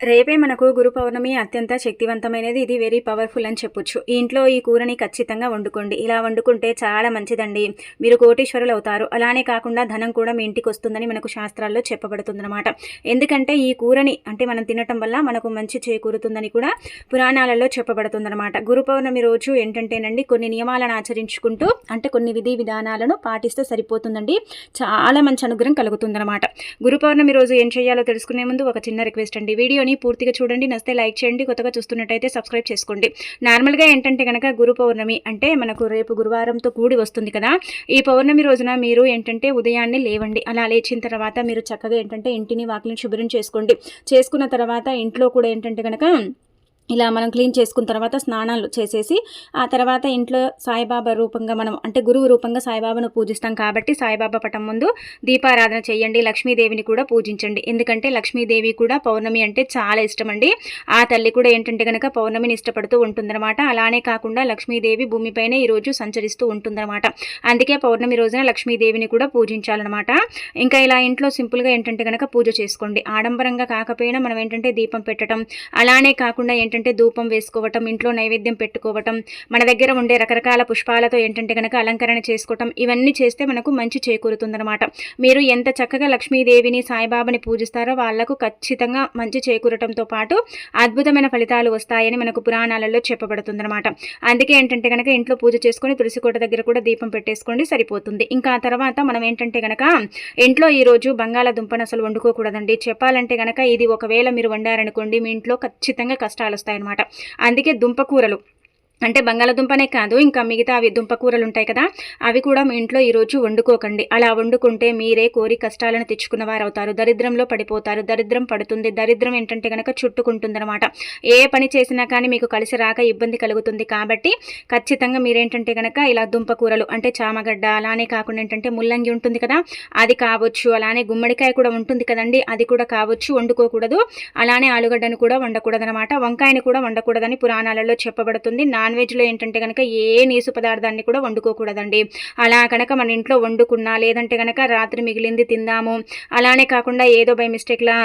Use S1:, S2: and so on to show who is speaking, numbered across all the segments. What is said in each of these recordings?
S1: రేపే మనకు గురు పౌర్ణమి అత్యంత శక్తివంతమైనది. ఇది వెరీ పవర్ఫుల్ అని చెప్పొచ్చు. ఇంట్లో ఈ కూరని ఖచ్చితంగా వండుకోండి. ఇలా వండుకుంటే చాలా మంచిదండి. మీరు కోటీశ్వరులు అవుతారు. అలానే కాకుండా ధనం కూడా మీ ఇంటికి వస్తుందని మనకు శాస్త్రాల్లో చెప్పబడుతుందన్నమాట. ఎందుకంటే ఈ కూరని అంటే మనం తినటం వల్ల మనకు మంచి చేకూరుతుందని కూడా పురాణాలలో చెప్పబడుతుందన్నమాట. గురు పౌర్ణమి రోజు ఏంటంటేనండి కొన్ని నియమాలను ఆచరించుకుంటూ అంటే కొన్ని విధి విధానాలను పాటిస్తే సరిపోతుందండి. చాలా మంచి అనుగ్రహం కలుగుతుందన్నమాట. గురు పౌర్ణమి రోజు ఏం చేయాలో తెలుసుకునే ముందు ఒక చిన్న రిక్వెస్ట్ అండి. వీడియో వీడియోని పూర్తిగా చూడండి. నస్తే లైక్ చేయండి. కొత్తగా చూస్తున్నట్టయితే సబ్స్క్రైబ్ చేసుకోండి. నార్మల్గా ఏంటంటే కనుక గురు పౌర్ణమి అంటే మనకు రేపు గురువారంతో కూడి వస్తుంది కదా. ఈ పౌర్ణమి రోజున మీరు ఏంటంటే ఉదయాన్నే లేవండి. అలా లేచిన తర్వాత మీరు చక్కగా ఏంటంటే ఇంటిని వాకిలిని శుభ్రం చేసుకోండి. చేసుకున్న తర్వాత ఇంట్లో కూడా ఏంటంటే కనుక ఇలా మనం క్లీన్ చేసుకున్న తర్వాత స్నానాలు చేసేసి ఆ తర్వాత ఇంట్లో సాయిబాబా రూపంగా మనం అంటే గురువు రూపంగా సాయిబాబాను పూజిస్తాం కాబట్టి సాయిబాబా పటం ముందు దీపారాధన చేయండి లక్ష్మీదేవిని కూడా పూజించండి. ఎందుకంటే లక్ష్మీదేవి కూడా పౌర్ణమి అంటే చాలా ఇష్టం అండి ఆ తల్లి కూడా ఏంటంటే కనుక పౌర్ణమిని ఇష్టపడుతూ ఉంటుందన్నమాట. అలానే కాకుండా లక్ష్మీదేవి భూమిపైన ఈరోజు సంచరిస్తూ ఉంటుందన్నమాట. అందుకే పౌర్ణమి రోజున లక్ష్మీదేవిని కూడా పూజించాలన్నమాట. ఇంకా ఇలా ఇంట్లో సింపుల్గా ఏంటంటే కనుక పూజ చేసుకోండి. ఆడంబరంగా కాకపోయినా మనం ఏంటంటే దీపం పెట్టడం అలానే కాకుండా ఏంటంటే ఏంటంటే ధూపం వేసుకోవటం ఇంట్లో నైవేద్యం పెట్టుకోవటం మన దగ్గర ఉండే రకరకాల పుష్పాలతో ఏంటంటే కనుక అలంకరణ చేసుకోవటం ఇవన్నీ చేస్తే మనకు మంచి చేకూరుతుందనమాట మీరు ఎంత చక్కగా లక్ష్మీదేవిని సాయిబాబాని పూజిస్తారో వాళ్ళకు ఖచ్చితంగా మంచి చేకూరటంతో పాటు అద్భుతమైన ఫలితాలు వస్తాయని మనకు పురాణాలలో చెప్పబడుతుందనమాట అందుకే ఏంటంటే కనుక ఇంట్లో పూజ చేసుకొని తులసికోట దగ్గర కూడా దీపం పెట్టేసుకోండి సరిపోతుంది. ఇంకా ఆ తర్వాత మనం ఏంటంటే కనుక ఇంట్లో ఈరోజు బంగాళాదుంపను అసలు వండుకోకూడదండి. చెప్పాలంటే కనుక ఇది ఒకవేళ మీరు వండారనుకోండి మీ ఇంట్లో ఖచ్చితంగా కష్టాలు వస్తాయన్నమాట. అందుకే దుంపకూరలు అంటే బంగాళదుంపనే కాదు ఇంకా మిగతా అవి దుంపకూరలు ఉంటాయి కదా అవి కూడా మీ ఇంట్లో ఈరోజు వండుకోకండి. అలా వండుకుంటే మీరే కోరి కష్టాలను తెచ్చుకున్న వారు అవుతారు దరిద్రంలో పడిపోతారు. దరిద్రం పడుతుంది. దరిద్రం ఏంటంటే కనుక చుట్టుకుంటుందనమాట ఏ పని చేసినా కానీ మీకు కలిసి రాక ఇబ్బంది కలుగుతుంది కాబట్టి ఖచ్చితంగా మీరేంటంటే కనుక ఇలా దుంపకూరలు అంటే చామగడ్డ అలానే కాకుండా ఏంటంటే ముల్లంగి ఉంటుంది కదా అది కావచ్చు అలానే గుమ్మడికాయ కూడా ఉంటుంది కదండి అది కూడా కావచ్చు వండుకోకూడదు. అలానే ఆలుగడ్డను కూడా వండకూడదనమాట వంకాయని కూడా వండకూడదని పురాణాలలో చెప్పబడుతుంది. నా నాన్ వెజ్లో ఏంటంటే కనుక ఏ నీసు పదార్థాన్ని కూడా వండుకోకూడదండి. అలా కనుక మన ఇంట్లో వండుకున్నా లేదంటే కనుక రాత్రి మిగిలింది తిందాము అలానే కాకుండా ఏదో బై మిస్టేక్లా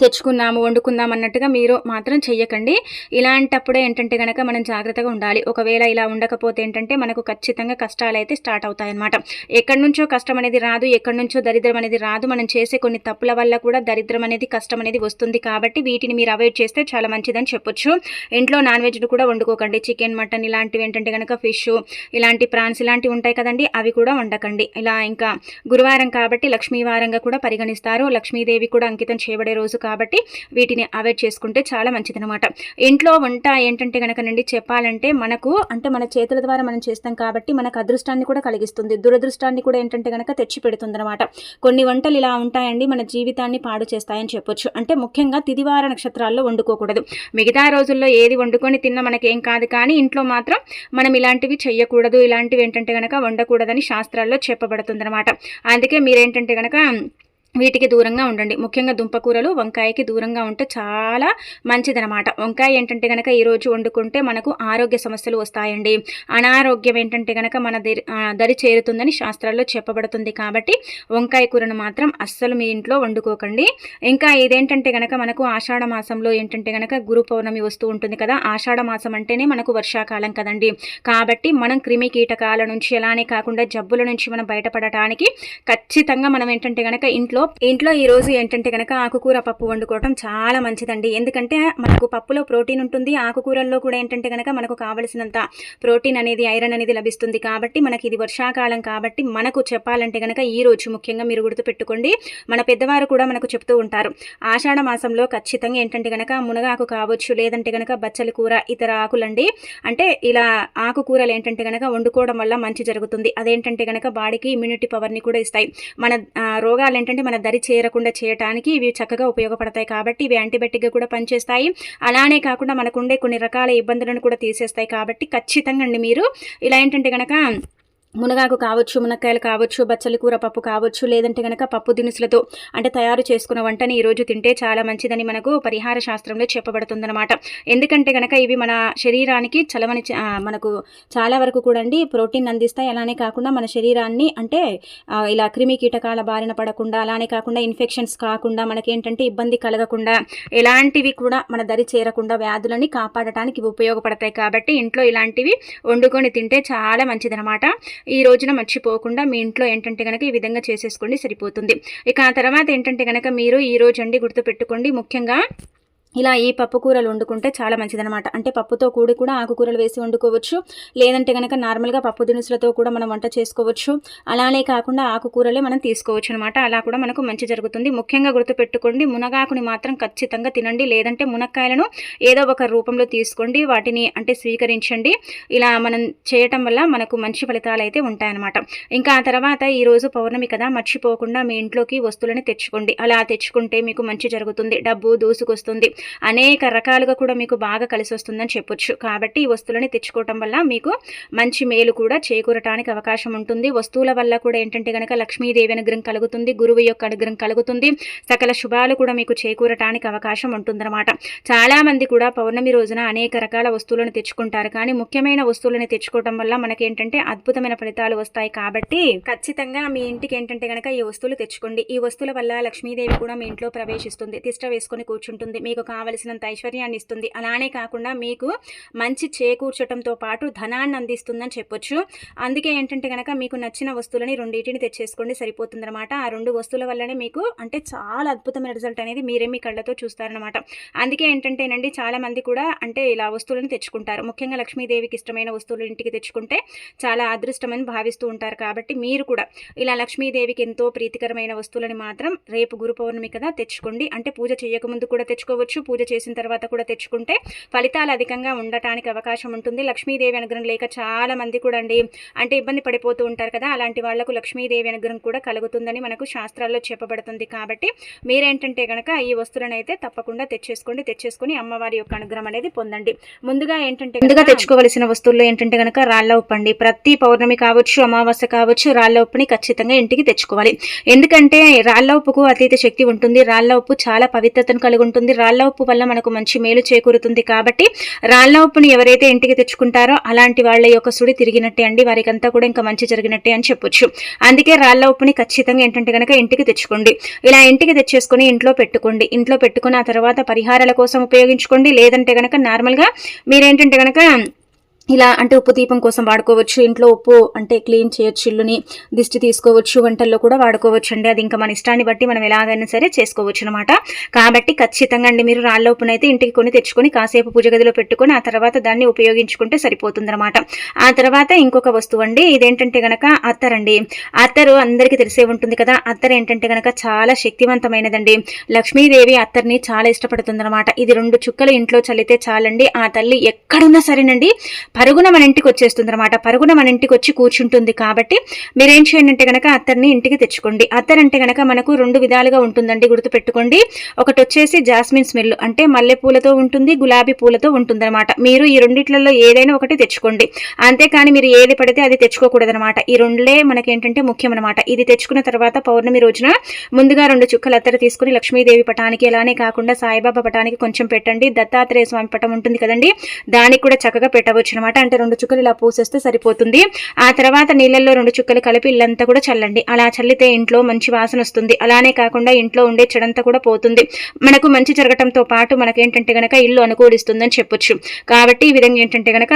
S1: తెచ్చుకుందాము వండుకుందాం అన్నట్టుగా మీరు మాత్రం చెయ్యకండి. ఇలాంటప్పుడే ఏంటంటే కనుక మనం జాగ్రత్తగా ఉండాలి. ఒకవేళ ఇలా ఉండకపోతే ఏంటంటే మనకు ఖచ్చితంగా కష్టాలు అయితే స్టార్ట్ అవుతాయన్నమాట. ఎక్కడి నుంచో కష్టం అనేది రాదు ఎక్కడి నుంచో దరిద్రం అనేది రాదు. మనం చేసే కొన్ని తప్పుల వల్ల కూడా దరిద్రం అనేది కష్టం అనేది వస్తుంది కాబట్టి వీటిని మీరు అవాయిడ్ చేస్తే చాలా మంచిదని చెప్పొచ్చు. ఇంట్లో నాన్ వెజ్ను కూడా వండుకోకండి. చికెన్ మటన్ ఇలాంటివి ఏంటంటే కనుక ఫిష్ ఇలాంటి ప్రాన్స్ ఇలాంటివి ఉంటాయి కదండి అవి కూడా వండకండి. ఇలా ఇంకా గురువారం కాబట్టి లక్ష్మీవారంగా కూడా పరిగణిస్తారు. లక్ష్మీదేవి కూడా అంకితం చేయబడే రోజు కాబట్టి వీటిని అవాయిడ్ చేసుకుంటే చాలా మంచిదనమాట ఇంట్లో వంట ఏంటంటే కనుకనండి చెప్పాలంటే మనకు అంటే మన చేతుల ద్వారా మనం చేస్తాం కాబట్టి మనకు అదృష్టాన్ని కూడా కలిగిస్తుంది. దురదృష్టాన్ని కూడా ఏంటంటే కనుక తెచ్చి పెడుతుంది అనమాట కొన్ని వంటలు ఇలా ఉంటాయండి మన జీవితాన్ని పాడు చేస్తాయని చెప్పొచ్చు. అంటే ముఖ్యంగా తిదివార నక్షత్రాల్లో వండుకోకూడదు. మిగతా రోజుల్లో ఏది వండుకొని తిన్నా మనకేం కాదు కానీ ఇంట్లో మాత్రం మనం ఇలాంటివి చేయకూడదు ఇలాంటివి ఏంటంటే కనుక వండకూడదని శాస్త్రాల్లో చెప్పబడుతుంది అందుకే మీరేంటంటే కనుక వీటికి దూరంగా ఉండండి. ముఖ్యంగా దుంపకూరలు వంకాయకి దూరంగా ఉంటే చాలా మంచిదనమాట వంకాయ ఏంటంటే కనుక ఈరోజు వండుకుంటే మనకు ఆరోగ్య సమస్యలు వస్తాయండి. అనారోగ్యం ఏంటంటే కనుక మన దరి చేరుతుందని శాస్త్రాల్లో చెప్పబడుతుంది కాబట్టి వంకాయ కూరను మాత్రం అస్సలు మీ ఇంట్లో వండుకోకండి. ఇంకా ఇదేంటంటే కనుక మనకు ఆషాఢ మాసంలో ఏంటంటే కనుక గురు పౌర్ణమి వస్తూ ఉంటుంది కదా ఆషాఢ మాసం అంటేనే మనకు వర్షాకాలం కదండి. కాబట్టి మనం క్రిమి కీటకాల నుంచి అలానే కాకుండా జబ్బుల నుంచి మనం బయటపడటానికి ఖచ్చితంగా మనం ఏంటంటే కనుక ఇంట్లో ఇంట్లో ఈ రోజు ఏంటంటే కనుక ఆకుకూర పప్పు వండుకోవటం చాలా మంచిదండి. ఎందుకంటే మనకు పప్పులో ప్రోటీన్ ఉంటుంది. ఆకుకూరల్లో కూడా ఏంటంటే కనుక మనకు కావలసినంత ప్రోటీన్ అనేది ఐరన్ అనేది లభిస్తుంది కాబట్టి మనకి ఇది వర్షాకాలం కాబట్టి మనకు చెప్పాలంటే కనుక ఈ రోజు ముఖ్యంగా మీరు గుర్తుపెట్టుకోండి. మన పెద్దవారు కూడా మనకు చెప్తూ ఉంటారు. ఆషాఢ మాసంలో ఖచ్చితంగా ఏంటంటే కనుక మునగాకు కావచ్చు లేదంటే కనుక బచ్చలి కూర ఇతర ఆకులండి. అంటే ఇలా ఆకుకూరలు ఏంటంటే కనుక వండుకోవడం వల్ల మంచి జరుగుతుంది. అదేంటంటే కనుక బాడీకి ఇమ్యూనిటీ పవర్ని కూడా ఇస్తాయి. మన రోగాలు ఏంటంటే మన దరి చేరకుండా చేయటానికి ఇవి చక్కగా ఉపయోగపడతాయి కాబట్టి ఇవి యాంటీబయాటిక్గా కూడా పనిచేస్తాయి. అలానే కాకుండా మనకుండే కొన్ని రకాల ఇబ్బందులను కూడా తీసేస్తాయి కాబట్టి ఖచ్చితంగా అండి మీరు. ఇలా ఏంటంటే కనుక మునగాకు కావచ్చు మునక్కాయలు కావచ్చు బచ్చలి కూర పప్పు కావచ్చు లేదంటే గనక పప్పు దినుసులతో అంటే తయారు చేసుకున్న వంటని ఈరోజు తింటే చాలా మంచిదని మనకు పరిహార శాస్త్రంలో చెప్పబడుతుందన్నమాట. ఎందుకంటే గనక ఇవి మన శరీరానికి చలవని మనకు చాలా వరకు కూడా అండి ప్రోటీన్ అందిస్తాయి. అలానే కాకుండా మన శరీరాన్ని అంటే ఇలా క్రిమి కీటకాల బారిన పడకుండా అలానే కాకుండా ఇన్ఫెక్షన్స్ కాకుండా మనకేంటంటే ఇబ్బంది కలగకుండా ఎలాంటివి కూడా మన దరి చేరకుండా వ్యాధులని కాపాడటానికి ఉపయోగపడతాయి. కాబట్టి ఇంట్లో ఇలాంటివి వండుకొని తింటే చాలా మంచిదనమాట ఈ రోజున మర్చిపోకుండా మీ ఇంట్లో ఏంటంటే కనుక ఈ విధంగా చేసేసుకోండి సరిపోతుంది. ఇక ఆ తర్వాత ఏంటంటే కనుక మీరు ఈ రోజు అండి గుర్తుపెట్టుకోండి. ముఖ్యంగా ఇలా ఈ పప్పు కూరలు వండుకుంటే చాలా మంచిదనమాట అంటే పప్పుతో కూడి కూడా ఆకుకూరలు వేసి వండుకోవచ్చు. లేదంటే కనుక నార్మల్గా పప్పు దినుసులతో కూడా మనం వంట చేసుకోవచ్చు. అలానే కాకుండా ఆకుకూరలే మనం తీసుకోవచ్చు అనమాట అలా కూడా మనకు మంచి జరుగుతుంది. ముఖ్యంగా గుర్తుపెట్టుకోండి మునగాకుని మాత్రం ఖచ్చితంగా తినండి. లేదంటే మునక్కాయలను ఏదో ఒక రూపంలో తీసుకోండి. వాటిని అంటే స్వీకరించండి. ఇలా మనం చేయటం వల్ల మనకు మంచి ఫలితాలు అయితే ఉంటాయన్నమాట. ఇంకా ఆ తర్వాత ఈరోజు పౌర్ణమి కదా మర్చిపోకుండా మీ ఇంట్లోకి వస్తువులని తెచ్చుకోండి. అలా తెచ్చుకుంటే మీకు మంచి జరుగుతుంది. డబ్బు దూసుకొస్తుంది. అనేక రకాలుగా కూడా మీకు బాగా కలిసి వస్తుందని చెప్పొచ్చు. కాబట్టి ఈ వస్తువులని తెచ్చుకోవటం వల్ల మీకు మంచి మేలు కూడా చేకూరటానికి అవకాశం ఉంటుంది. వస్తువుల వల్ల కూడా ఏంటంటే కనుక లక్ష్మీదేవి అనుగ్రహం కలుగుతుంది గురువు యొక్క అనుగ్రహం కలుగుతుంది. సకల శుభాలు కూడా మీకు చేకూరటానికి అవకాశం ఉంటుందన్నమాట. చాలా మంది కూడా పౌర్ణమి రోజున అనేక రకాల వస్తువులను తెచ్చుకుంటారు. కానీ ముఖ్యమైన వస్తువులను తెచ్చుకోవడం వల్ల మనకేంటంటే అద్భుతమైన ఫలితాలు వస్తాయి. కాబట్టి ఖచ్చితంగా మీ ఇంటికి ఏంటంటే కనుక ఈ వస్తువులు తెచ్చుకోండి. ఈ వస్తువుల వల్ల లక్ష్మీదేవి కూడా మీ ఇంట్లో ప్రవేశిస్తుంది. తిష్ట వేసుకొని కూర్చుంటుంది. మీకు కావలసినంత ఐశ్వర్యాన్ని ఇస్తుంది. అలానే కాకుండా మీకు మంచి చేకూర్చడంతో పాటు ధనాన్ని అందిస్తుందని చెప్పొచ్చు. అందుకే ఏంటంటే కనుక మీకు నచ్చిన వస్తువులని రెండింటిని తెచ్చేసుకోండి సరిపోతుందన్నమాట. ఆ రెండు వస్తువుల వల్లనే మీకు అంటే చాలా అద్భుతమైన రిజల్ట్ అనేది మీరే మీ కళ్ళతో చూస్తారనమాట అందుకే ఏంటంటేనండి చాలామంది కూడా అంటే ఇలా వస్తువులను తెచ్చుకుంటారు. ముఖ్యంగా లక్ష్మీదేవికి ఇష్టమైన వస్తువులు ఇంటికి తెచ్చుకుంటే చాలా అదృష్టమని భావిస్తూ ఉంటారు. కాబట్టి మీరు కూడా ఇలా లక్ష్మీదేవికి ఎంతో ప్రీతికరమైన వస్తువులని మాత్రం రేపు గురు పౌర్ణమి కదా తెచ్చుకోండి. అంటే పూజ చేయకముందు కూడా తెచ్చుకోవచ్చు. పూజ చేసిన తర్వాత కూడా తెచ్చుకుంటే ఫలితాలు అధికంగా ఉండటానికి అవకాశం ఉంటుంది. లక్ష్మీదేవి అనుగ్రహం లేక చాలా మంది కూడా అండి అంటే ఇబ్బంది పడిపోతూ ఉంటారు కదా అలాంటి వాళ్ళకు లక్ష్మీదేవి అనుగ్రహం కూడా కలుగుతుందని మనకు శాస్త్రాల్లో చెప్పబడుతుంది కాబట్టి మీరేంటంటే గనక ఈ వస్తువులను అయితే తప్పకుండా తెచ్చేసుకోండి తెచ్చేసుకొని అమ్మవారి యొక్క అనుగ్రహం అనేది పొందండి. ముందుగా ఏంటంటే ముందుగా తెచ్చుకోవలసిన వస్తువుల్లో ఏంటంటే గనక రాళ్ళ ఉప్పు అండి. ప్రతి పౌర్ణమి కావచ్చు అమావాస్య కావచ్చు రాళ్ళ ఉప్పుని ఖచ్చితంగా ఇంటికి తెచ్చుకోవాలి. ఎందుకంటే రాళ్ళ ఉప్పుకు అతీత శక్తి ఉంటుంది. రాళ్ళ ఉప్పు చాలా పవిత్రతను కలిగి ఉంటుంది. రాళ్ళ ఉప్పు వల్ల మనకు మంచి మేలు చేకూరుతుంది కాబట్టి రాళ్ళ ఉప్పుని ఎవరైతే ఇంటికి తెచ్చుకుంటారో అలాంటి వాళ్ళ యొక్క సుడి తిరిగినట్టే అండి. వారికి అంతా కూడా ఇంకా మంచి జరిగినట్టే అని చెప్పొచ్చు. అందుకే రాళ్ళ ఉప్పుని ఖచ్చితంగా ఏంటంటే కనుక ఇంటికి తెచ్చుకోండి. ఇలా ఇంటికి తెచ్చేసుకొని ఇంట్లో పెట్టుకోండి. ఇంట్లో పెట్టుకుని ఆ తర్వాత పరిహారాల కోసం ఉపయోగించుకోండి. లేదంటే కనుక నార్మల్గా మీరేంటంటే కనుక ఇలా అంటే ఉప్పు దీపం కోసం వాడుకోవచ్చు. ఇంట్లో ఉప్పు అంటే క్లీన్ చేయొచ్చు ఇల్లుని దిష్టి తీసుకోవచ్చు. వంటల్లో కూడా వాడుకోవచ్చు అండి అది ఇంకా మన ఇష్టాన్ని బట్టి మనం ఎలాగైనా సరే చేసుకోవచ్చు అనమాట కాబట్టి ఖచ్చితంగా అండి మీరు రాళ్ళ ఉప్పునైతే ఇంటికి కొని తెచ్చుకొని కాసేపు పూజ గదిలో పెట్టుకొని ఆ తర్వాత దాన్ని ఉపయోగించుకుంటే సరిపోతుందన్నమాట ఆ తర్వాత ఇంకొక వస్తువు అండి. ఇదేంటంటే గనక అత్తరండి అత్తరు అందరికీ తెలిసే ఉంటుంది కదా. అత్తరు ఏంటంటే గనక చాలా శక్తివంతమైనదండి. లక్ష్మీదేవి అత్తర్ని చాలా ఇష్టపడుతుందన్నమాట ఇది రెండు చుక్కలు ఇంట్లో చల్లితే చాలండి. ఆ తల్లి ఎక్కడున్నా సరేనండి పరుగున మన ఇంటికి వచ్చేస్తుంది అనమాట పరుగున మన ఇంటికి వచ్చి కూర్చుంటుంది కాబట్టి మీరేం చేయండి అంటే గనక అత్తర్ని ఇంటికి తెచ్చుకోండి. అత్తర్ అంటే గనక మనకు రెండు విధాలుగా ఉంటుందండి గుర్తుపెట్టుకోండి. ఒకటి వచ్చేసి జాస్మిన్ స్మెల్ అంటే మల్లె పూలతో ఉంటుంది గులాబీ పూలతో ఉంటుందన్నమాట. మీరు ఈ రెండిట్లలో ఏదైనా ఒకటి తెచ్చుకోండి. అంతేకాని మీరు ఏది పడితే అది తెచ్చుకోకూడదనమాట ఈ రెండులే మనకేంటంటే ముఖ్యం అనమాట ఇది తెచ్చుకున్న తర్వాత పౌర్ణమి రోజున ముందుగా రెండు చుక్కలు అత్తర తీసుకుని లక్ష్మీదేవి పటానికి అలానే కాకుండా సాయిబాబా పటానికి కొంచెం పెట్టండి. దత్తాత్రేయ స్వామి పటం ఉంటుంది కదండి. దానికి కూడా చక్కగా పెట్టవచ్చు అనమాట అంటే రెండు చుక్కలు ఇలా పూసేస్తే సరిపోతుంది. ఆ తర్వాత నీళ్ళల్లో రెండు చుక్కలు కలిపి ఇల్లంతా కూడా చల్లండి. అలా చల్లితే ఇంట్లో మంచి వాసన వస్తుంది. అలానే కాకుండా ఇంట్లో ఉండే చెడంతా కూడా పోతుంది. మనకు మంచి జరగటంతో పాటు మనకేంటంటే గనక ఇల్లు అనుకూలిస్తుందని చెప్పొచ్చు. కాబట్టి ఈ విధంగా ఏంటంటే గనక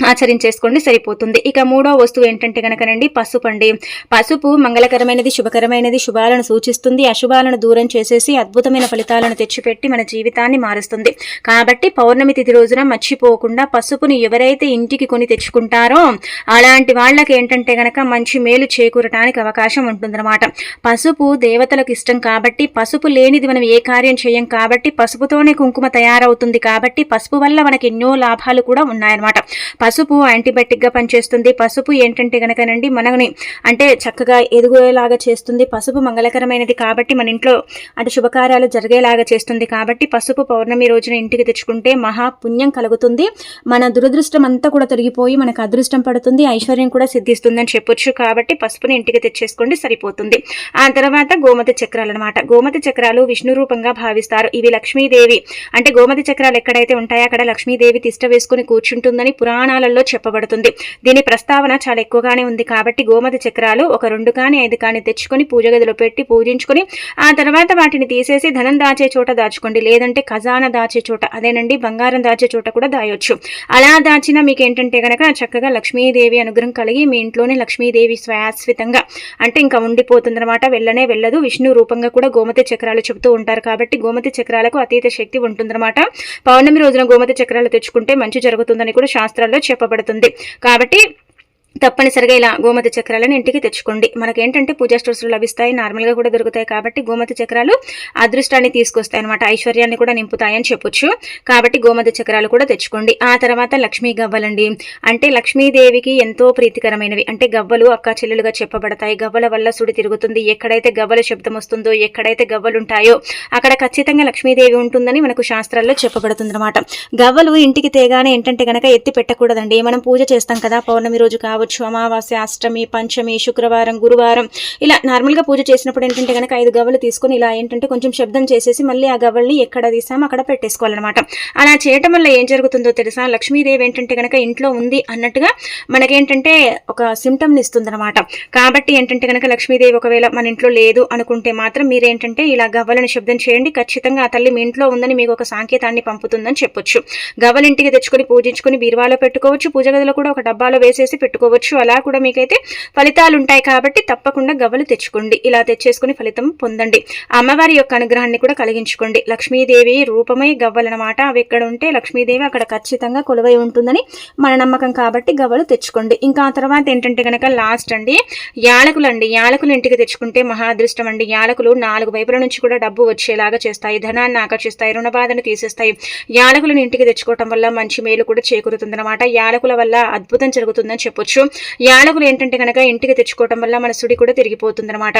S1: ఆచరించేసుకోండి సరిపోతుంది. ఇక మూడో వస్తువు ఏంటంటే కనుకనండి పసుపు అండి పసుపు మంగళకరమైనది శుభకరమైనది శుభాలను సూచిస్తుంది. అశుభాలను దూరం చేసేసి అద్భుతమైన ఫలితాలను తెచ్చిపెట్టి మన జీవితాన్ని మారుస్తుంది. కాబట్టి పౌర్ణమి తిథి రోజున మర్చిపోకుండా పసుపుని ఎవరైతే ఇంటికి కొని తెచ్చుకుంటారో అలాంటి వాళ్ళకి ఏంటంటే గనక మంచి మేలు చేకూరటానికి అవకాశం ఉంటుందన్నమాట. పసుపు దేవతలకు ఇష్టం కాబట్టి పసుపు లేనిది మనం ఏ కార్యం చేయం కాబట్టి పసుపుతోనే కుంకుమ తయారవుతుంది కాబట్టి పసుపు వల్ల మనకి ఎన్నో లాభాలు కూడా ఉన్నాయన్నమాట. పసుపు యాంటీబయాటిక్గా పనిచేస్తుంది. పసుపు ఏంటంటే కనుకనండి మనని అంటే చక్కగా ఎదుగులాగా చేస్తుంది. పసుపు మంగళకరమైనది కాబట్టి మన ఇంట్లో అంటే శుభకార్యాలు జరిగేలాగా చేస్తుంది. కాబట్టి పసుపు పౌర్ణమి రోజున ఇంటికి తెచ్చుకుంటే మహా పుణ్యం కలుగుతుంది. మన దురదృష్టం అంతా కూడా తొలగిపోయి మనకు అదృష్టం పడుతుంది. ఐశ్వర్యం కూడా సిద్ధిస్తుందని చెప్పొచ్చు. కాబట్టి పసుపుని ఇంటికి తెచ్చేసుకోండి. సరిపోతుంది. ఆ తర్వాత గోమతి చక్రాలు అనమాట గోమతి చక్రాలు విష్ణు రూపంగా భావిస్తారు. ఇవి లక్ష్మీదేవి. అంటే గోమతి చక్రాలు ఎక్కడైతే ఉంటాయో అక్కడ లక్ష్మీదేవి తిష్ట వేసుకుని కూర్చుంటుందని పురాణ పురాణాలలో చెప్పబడుతుంది. దీని ప్రస్తావన చాలా ఎక్కువగానే ఉంది కాబట్టి గోమతి చక్రాలు ఒక రెండు కానీ ఐదు కానీ తెచ్చుకొని పూజ గదిలో పెట్టి పూజించుకొని ఆ తర్వాత వాటిని తీసేసి ధనం దాచే చోట దాచుకోండి. లేదంటే ఖజానా దాచే చోట అదేనండి బంగారం దాచే చోట కూడా దాయొచ్చు. అలా దాచినా మీకు ఏంటంటే కనుక చక్కగా లక్ష్మీదేవి అనుగ్రహం కలిగి మీ ఇంట్లోనే లక్ష్మీదేవి స్వయాశ్వితంగా అంటే ఇంకా ఉండిపోతుందన్నమాట. వెళ్ళనే వెళ్ళదు. విష్ణు రూపంగా కూడా గోమతి చక్రాలు చెబుతూ ఉంటారు కాబట్టి గోమతి చక్రాలకు అతీత శక్తి ఉంటుందన్నమాట. పౌర్ణమి రోజున గోమతి చక్రాలు తెచ్చుకుంటే మంచి జరుగుతుందని కూడా శాస్త్రాల్లో చెప్పబడుతుంది. కాబట్టి తప్పనిసరిగా ఇలా గోమతి చక్రాలను ఇంటికి తెచ్చుకోండి. మనకేంటంటే పూజా స్టోర్స్లో లభిస్తాయి నార్మల్గా కూడా దొరుకుతాయి కాబట్టి గోమతి చక్రాలు అదృష్టాన్ని తీసుకొస్తాయి అనమాట ఐశ్వర్యాన్ని కూడా నింపుతాయని చెప్పొచ్చు. కాబట్టి గోమతి చక్రాలు కూడా తెచ్చుకోండి. ఆ తర్వాత లక్ష్మీ గవ్వలండి. అంటే లక్ష్మీదేవికి ఎంతో ప్రీతికరమైనవి. అంటే గవ్వలు అక్క చెల్లెలుగా చెప్పబడతాయి. గవ్వల వల్ల సుడి తిరుగుతుంది. ఎక్కడైతే గవ్వల శబ్దం వస్తుందో ఎక్కడైతే గవ్వలు ఉంటాయో అక్కడ ఖచ్చితంగా లక్ష్మీదేవి ఉంటుందని మనకు శాస్త్రాల్లో చెప్పబడుతుంది అనమాట గవ్వలు ఇంటికి తేగానే ఏంటంటే గనక ఎత్తి పెట్టకూడదండి. మనం పూజ చేస్తాం కదా పౌర్ణమి రోజు కావచ్చు చేసుకోవచ్చు అమావాస్య అష్టమి పంచమి శుక్రవారం గురువారం. ఇలా నార్మల్గా పూజ చేసినప్పుడు ఏంటంటే కనుక ఐదు గవ్వలు తీసుకొని ఇలా ఏంటంటే కొంచెం శబ్దం చేసేసి మళ్ళీ ఆ గవ్వల్ని ఎక్కడ తీసామో అక్కడ పెట్టేసుకోవాలన్నమాట. అలా చేయటం వల్ల ఏం జరుగుతుందో తెలుసా? లక్ష్మీదేవి ఏంటంటే కనుక ఇంట్లో ఉంది అన్నట్టుగా మనకేంటంటే ఒక సిమ్టమ్ని ఇస్తుందన్నమాట. కాబట్టి ఏంటంటే కనుక లక్ష్మీదేవి ఒకవేళ మన ఇంట్లో లేదు అనుకుంటే మాత్రం మీరేంటంటే ఇలా గవ్వలను శబ్దం చేయండి. ఖచ్చితంగా ఆ తల్లి మీ ఇంట్లో ఉందని మీకు ఒక సాంకేతాన్ని పంపుతుందని చెప్పొచ్చు. గవ్వలింటికి తెచ్చుకొని పూజించుకొని బీరువాలో పెట్టుకోవచ్చు. పూజ గదిలో కూడా ఒక డబ్బాలో వేసేసి పెట్టుకోవచ్చు. చేసుకోవచ్చు అలా కూడా మీకైతే ఫలితాలు ఉంటాయి కాబట్టి తప్పకుండా గవ్వలు తెచ్చుకోండి. ఇలా తెచ్చేసుకుని ఫలితం పొందండి. అమ్మవారి యొక్క అనుగ్రహాన్ని కూడా కలిగించుకోండి. లక్ష్మీదేవి రూపమై గవ్వలన్నమాట. అవి ఎక్కడ ఉంటే లక్ష్మీదేవి అక్కడ ఖచ్చితంగా కొలువై ఉంటుందని మన నమ్మకం కాబట్టి గవ్వలు తెచ్చుకోండి. ఇంకా ఆ తర్వాత ఏంటంటే కనుక లాస్ట్ అండి యాలకులు అండి యాలకులు ఇంటికి తెచ్చుకుంటే మహా అదృష్టం అండి. యాలకులు నాలుగు వైపుల నుంచి కూడా డబ్బు వచ్చేలాగా చేస్తాయి. ధనాన్ని ఆకర్షిస్తాయి రుణ బాధను తీసేస్తాయి. యాలకులను ఇంటికి తెచ్చుకోవటం వల్ల మంచి మేలు కూడా చేకూరుతుందన్నమాట. యాలకుల వల్ల అద్భుతం జరుగుతుందని చెప్పొచ్చు. యాలకులు ఏంటంటే కనుక ఇంటికి తెచ్చుకోవటం వల్ల మన సుడి కూడా తిరిగిపోతుందన్నమాట.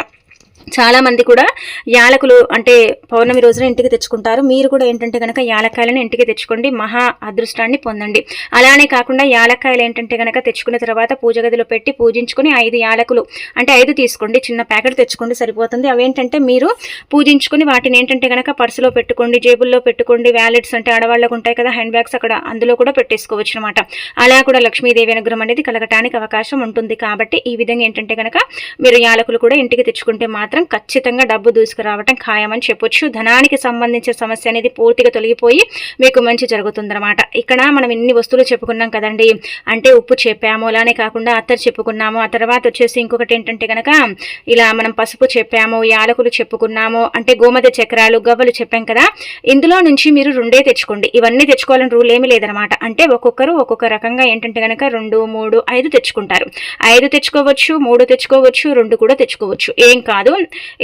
S1: చాలామంది కూడా యాలకులు అంటే పౌర్ణమి రోజున ఇంటికి తెచ్చుకుంటారు. మీరు కూడా ఏంటంటే కనుక యాలక్కాయలను ఇంటికి తెచ్చుకోండి. మహా అదృష్టాన్ని పొందండి. అలానే కాకుండా యాలక్కాయలు ఏంటంటే కనుక తెచ్చుకున్న తర్వాత పూజ గదిలో పెట్టి పూజించుకుని ఐదు యాలకులు అంటే ఐదు తీసుకోండి. చిన్న ప్యాకెట్ తెచ్చుకోండి సరిపోతుంది. అవేంటంటే మీరు పూజించుకుని వాటిని ఏంటంటే కనుక పర్సులో పెట్టుకోండి జేబుల్లో పెట్టుకోండి. వ్యాలెట్స్ అంటే ఆడవాళ్ళకు ఉంటాయి కదా హ్యాండ్ బ్యాగ్స్ అక్కడ అందులో కూడా పెట్టేసుకోవచ్చు అనమాట అలా కూడా లక్ష్మీదేవి అనుగ్రహం అనేది కలగటానికి అవకాశం ఉంటుంది. కాబట్టి ఈ విధంగా ఏంటంటే కనుక మీరు యాలకులు కూడా ఇంటికి తెచ్చుకుంటే మాత్రం మాత్రం ఖచ్చితంగా డబ్బు దూసుకురావటం ఖాయమని చెప్పొచ్చు. ధనానికి సంబంధించిన సమస్య అనేది పూర్తిగా తొలగిపోయి మీకు మంచి జరుగుతుందన్నమాట. ఇక్కడ మనం ఎన్ని వస్తువులు చెప్పుకున్నాం కదండి. అంటే ఉప్పు చెప్పాము అలానే కాకుండా అత్తరు చెప్పుకున్నాము. ఆ తర్వాత వచ్చేసి ఇంకొకటి ఏంటంటే కనుక ఇలా మనం పసుపు చెప్పాము యాలకులు చెప్పుకున్నాము అంటే గోమతి చక్రాలు గవ్వలు చెప్పాం కదా. ఇందులో నుంచి మీరు రెండే తెచ్చుకోండి. ఇవన్నీ తెచ్చుకోవాలని రూల్ ఏమీ లేదనమాట అంటే ఒక్కొక్కరు ఒక్కొక్క రకంగా ఏంటంటే కనుక రెండు మూడు ఐదు తెచ్చుకుంటారు. ఐదు తెచ్చుకోవచ్చు మూడు తెచ్చుకోవచ్చు రెండు కూడా తెచ్చుకోవచ్చు. ఏం కాదు.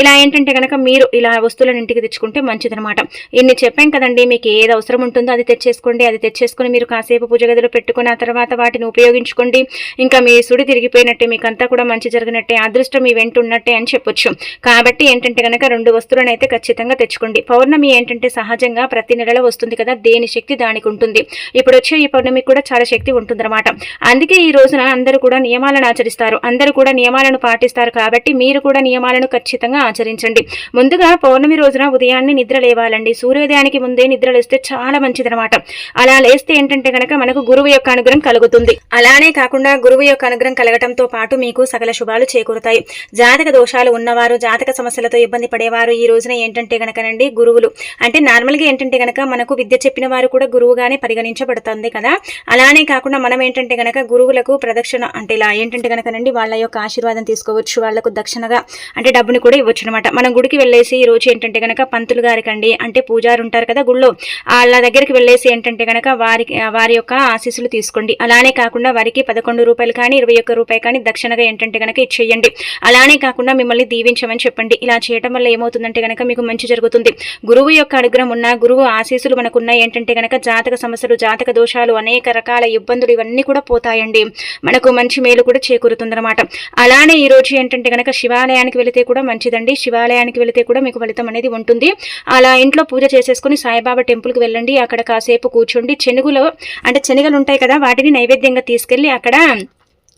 S1: ఇలా ఏంటంటే కనుక మీరు ఇలా వస్తువులను ఇంటికి తెచ్చుకుంటే మంచిదనమాట ఇన్ని చెప్పాం కదండి మీకు ఏది అవసరం ఉంటుందో అది తెచ్చేసుకోండి అది తెచ్చేసుకుని మీరు కాసేపు పూజ గదిలో పెట్టుకుని ఆ తర్వాత వాటిని ఉపయోగించుకోండి. ఇంకా మీ సుడి తిరిగిపోయినట్టే మీకంతా కూడా మంచి జరిగినట్టే అదృష్టం మీ వెంట ఉన్నట్టే అని చెప్పొచ్చు. కాబట్టి ఏంటంటే కనుక రెండు వస్తువులను అయితే ఖచ్చితంగా తెచ్చుకోండి. పౌర్ణమి ఏంటంటే సహజంగా ప్రతి నెలలో వస్తుంది కదా దేని శక్తి దానికి ఉంటుంది. ఇప్పుడు వచ్చే ఈ పౌర్ణమికి కూడా చాలా శక్తి ఉంటుందన్నమాట. అందుకే ఈ రోజున అందరూ కూడా నియమాలను ఆచరిస్తారు. అందరూ కూడా నియమాలను పాటిస్తారు కాబట్టి మీరు కూడా నియమాలను ఖచ్చితంగా ఆచరించండి. ముందుగా పౌర్ణమి రోజున ఉదయాన్నే నిద్ర లేవాలండి. సూర్యోదయానికి ముందే నిద్ర లేస్తే చాలా మంచిదనమాట అలా లేస్తే ఏంటంటే కనుక మనకు గురువు యొక్క అనుగ్రహం కలుగుతుంది. అలానే కాకుండా గురువు యొక్క అనుగ్రహం కలగటంతో పాటు మీకు సకల శుభాలు చేకూరుతాయి. జాతక దోషాలు ఉన్నవారు జాతక సమస్యలతో ఇబ్బంది పడేవారు ఈ రోజున ఏంటంటే కనుకనండి గురువులు. అంటే నార్మల్గా ఏంటంటే కనుక మనకు విద్య చెప్పిన వారు కూడా గురువుగానే పరిగణించబడుతుంది కదా. అలానే కాకుండా మనం ఏంటంటే కనుక గురువులకు ప్రదక్షిణ అంటే ఇలా ఏంటంటే కనుకనండి వాళ్ళ యొక్క ఆశీర్వాదం తీసుకోవచ్చు. వాళ్ళకు దక్షిణగా అంటే డబ్బు డబ్బుని కూడా ఇవ్వచ్చు అనమాట మనం గుడికి వెళ్ళేసి ఈ రోజు ఏంటంటే కనుక పంతులు గారికి అండి అంటే పూజారు ఉంటారు కదా గుళ్ళో వాళ్ళ దగ్గరికి వెళ్ళేసి ఏంటంటే కనుక వారికి వారి యొక్క ఆశీస్సులు తీసుకోండి. అలానే కాకుండా వారికి పదకొండు రూపాయలు కానీ ఇరవై ఒక్క రూపాయి కానీ దక్షిణగా ఏంటంటే కనుక ఇచ్చేయండి. అలానే కాకుండా మిమ్మల్ని దీవించమని చెప్పండి. ఇలా చేయటం వల్ల ఏమవుతుందంటే కనుక మీకు మంచి జరుగుతుంది. గురువు యొక్క అనుగ్రహం ఉన్న గురువు ఆశీస్సులు మనకున్న ఏంటంటే కనుక జాతక సమస్యలు జాతక దోషాలు అనేక రకాల ఇబ్బందులు ఇవన్నీ కూడా పోతాయండి. మనకు మంచి మేలు కూడా చేకూరుతుందన్నమాట. అలానే ఈ రోజు ఏంటంటే కనుక శివాలయానికి వెళితే కూడా మంచిదండి. శివాలయానికి వెళితే కూడా మీకు ఫలితం అనేది ఉంటుంది. అలా ఇంట్లో పూజ చేసేసుకుని సాయిబాబా టెంపుల్కి వెళ్ళండి. అక్కడ కాసేపు కూర్చోండి. చెనుగులో అంటే శనగలు ఉంటాయి కదా వాటిని నైవేద్యంగా తీసుకెళ్ళి అక్కడ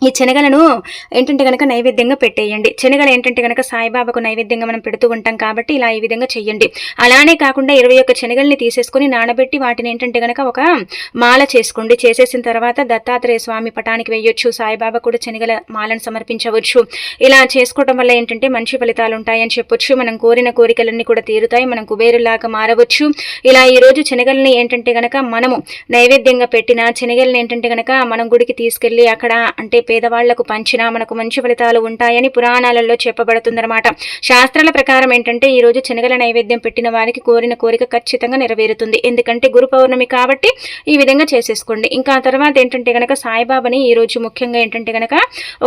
S1: ఈ శనగలను ఏంటంటే కనుక నైవేద్యంగా పెట్టేయండి. శనగలు ఏంటంటే కనుక సాయిబాబాకు నైవేద్యంగా మనం పెడుతూ ఉంటాం కాబట్టి ఇలా ఈ విధంగా చెయ్యండి. అలానే కాకుండా ఇరవై ఒక్క శనగల్ని తీసేసుకుని నానబెట్టి వాటిని ఏంటంటే కనుక ఒక మాల చేసుకోండి. చేసేసిన తర్వాత దత్తాత్రేయ స్వామి పటానికి వేయొచ్చు సాయిబాబా కూడా శనగల మాలను సమర్పించవచ్చు. ఇలా చేసుకోవటం వల్ల ఏంటంటే మంచి ఫలితాలు ఉంటాయని చెప్పొచ్చు. మనం కోరిన కోరికలన్నీ కూడా తీరుతాయి మనం కుబేరులాగా మారవచ్చు. ఇలా ఈ రోజు శనగల్ని ఏంటంటే కనుక మనము నైవేద్యంగా పెట్టిన శనగల్ని ఏంటంటే గనక మనం గుడికి తీసుకెళ్ళి అక్కడ అంటే పేదవాళ్ళకు పంచినా మనకు మంచి ఫలితాలు ఉంటాయని పురాణాలలో చెప్పబడుతుందన్నమాట. శాస్త్రాల ప్రకారం ఏంటంటే ఈ రోజు శనగల నైవేద్యం పెట్టిన వారికి కోరిన కోరిక ఖచ్చితంగా నెరవేరుతుంది. ఎందుకంటే గురు పౌర్ణమి కాబట్టి ఈ విధంగా చేసేసుకోండి. ఇంకా తర్వాత ఏంటంటే గనక సాయిబాబాని ఈ రోజు ముఖ్యంగా ఏంటంటే గనక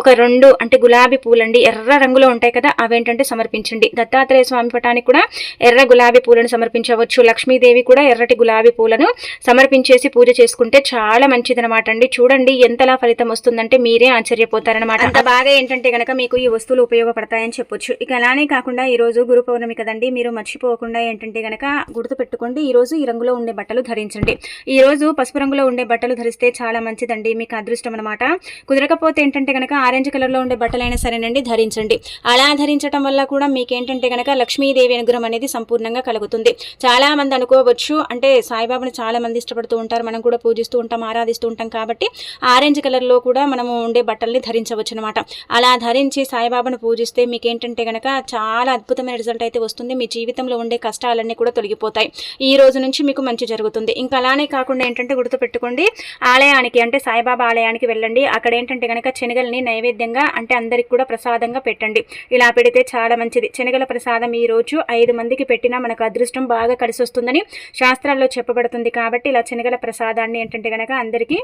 S1: ఒక రెండు అంటే గులాబీ పూలండి ఎర్ర రంగులో ఉంటాయి కదా అవేంటంటే సమర్పించండి. దత్తాత్రేయ స్వామి పటానికి కూడా ఎర్ర గులాబీ పూలను సమర్పించవచ్చు. లక్ష్మీదేవి కూడా ఎర్రటి గులాబీ పూలను సమర్పించేసి పూజ చేసుకుంటే చాలా మంచిదనమాట అండి. చూడండి ఎంతలా ఫలితం వస్తుందంటే మీరే ఆశ్చర్యపోతారనమాట అంత బాగా ఏంటంటే గనక మీకు ఈ వస్తువులు ఉపయోగపడతాయని చెప్పొచ్చు. ఇక అలానే కాకుండా ఈ రోజు గురు పౌర్ణమి కదండి మీరు మర్చిపోకుండా ఏంటంటే గనక గుర్తు పెట్టుకోండి ఈ రోజు ఈ రంగులో ఉండే బట్టలు ధరించండి. ఈ రోజు పసుపు రంగులో ఉండే బట్టలు ధరిస్తే చాలా మంచిదండి మీకు అదృష్టం అనమాట కుదరకపోతే ఏంటంటే గనక ఆరెంజ్ కలర్లో ఉండే బట్టలైనా సరేనండి ధరించండి. అలా ధరించడం వల్ల కూడా మీకు ఏంటంటే గనక లక్ష్మీదేవి అనుగ్రహం అనేది సంపూర్ణంగా కలుగుతుంది. చాలా మంది అనుకోవచ్చు అంటే సాయిబాబాను చాలా మంది ఇష్టపడుతూ ఉంటారు మనం కూడా పూజిస్తూ ఉంటాం ఆరాధిస్తూ ఉంటాం కాబట్టి ఆరెంజ్ కలర్లో కూడా మనము ఉండే బట్టల్ని ధరించవచ్చు అనమాట అలా ధరించి సాయిబాబాను పూజిస్తే మీకు ఏంటంటే గనక చాలా అద్భుతమైన రిజల్ట్ అయితే వస్తుంది. మీ జీవితంలో ఉండే కష్టాలన్నీ కూడా తొలగిపోతాయి. ఈ రోజు నుంచి మీకు మంచి జరుగుతుంది. ఇంకా అలానే కాకుండా ఏంటంటే గుర్తుపెట్టుకోండి ఆలయానికి అంటే సాయిబాబా ఆలయానికి వెళ్ళండి. అక్కడ ఏంటంటే కనుక శనగల్ని నైవేద్యంగా అంటే అందరికి కూడా ప్రసాదంగా పెట్టండి. ఇలా పెడితే చాలా మంచిది. శనగల ప్రసాదం ఈ రోజు ఐదు మందికి పెట్టినా మనకు అదృష్టం బాగా కలిసి వస్తుందని శాస్త్రాల్లో చెప్పబడుతుంది. కాబట్టి ఇలా శనగల ప్రసాదాన్ని ఏంటంటే గనక అందరికీ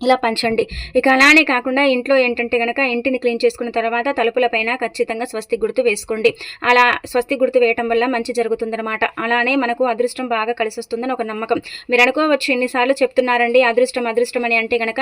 S1: ఇలా పంచండి. ఇక అలానే కాకుండా ఇంట్లో ఏంటంటే కనుక ఇంటిని క్లీన్ చేసుకున్న తర్వాత తలుపులపైన ఖచ్చితంగా స్వస్తి గుర్తు వేసుకోండి. అలా స్వస్తి గుర్తు వేయటం వల్ల మంచి జరుగుతుందన్నమాట. అలానే మనకు అదృష్టం బాగా కలిసి వస్తుందని ఒక నమ్మకం. మీరు అనుకోవచ్చు ఎన్నిసార్లు చెప్తున్నారండి అదృష్టం అదృష్టం అని అంటే కనుక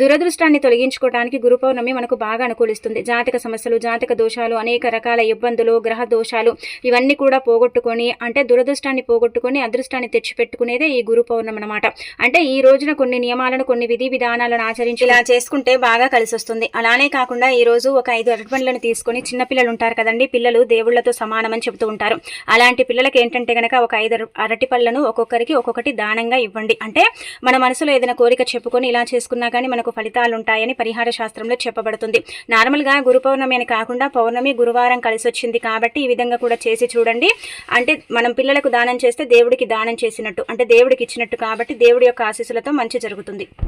S1: దురదృష్టాన్ని తొలగించుకోవడానికి గురు పౌర్ణమి మనకు బాగా అనుకూలిస్తుంది. జాతక సమస్యలు జాతక దోషాలు అనేక రకాల ఇబ్బందులు గ్రహ దోషాలు ఇవన్నీ కూడా పోగొట్టుకొని అంటే దురదృష్టాన్ని పోగొట్టుకొని అదృష్టాన్ని తెచ్చిపెట్టుకునేదే ఈ గురు పౌర్ణమి అనమాట అంటే ఈ రోజున కొన్ని నియమాలను కొన్ని విధి విధానాలను ఆచరించి ఇలా చేసుకుంటే బాగా కలిసి వస్తుంది అలానే కాకుండా ఈ రోజు ఒక ఐదు అరటిపండ్లను తీసుకొని చిన్న పిల్లలు ఉంటారు కదండి పిల్లలు దేవుళ్ళతో సమానమని చెబుతూ ఉంటారు. అలాంటి పిల్లలకి ఏంటంటే గనక ఒక ఐదు అరటి పళ్ళను ఒక్కొక్కరికి ఒక్కొక్కటి దానంగా ఇవ్వండి. అంటే మన మనసులో ఏదైనా కోరిక చెప్పుకొని ఇలా చేసుకున్నా కానీ మనకు ఫలితాలు ఉంటాయని పరిహార శాస్త్రంలో చెప్పబడుతుంది. నార్మల్గా గురు పౌర్ణమి అని కాకుండా పౌర్ణమి గురువారం కలిసి వచ్చింది కాబట్టి ఈ విధంగా కూడా చేసి చూడండి. అంటే మనం పిల్లలకు దానం చేస్తే దేవుడికి దానం చేసినట్టు అంటే దేవుడికి ఇచ్చినట్టు కాబట్టి దేవుడి యొక్క ఆశీస్సులతో మంచి జరుగుతుంది.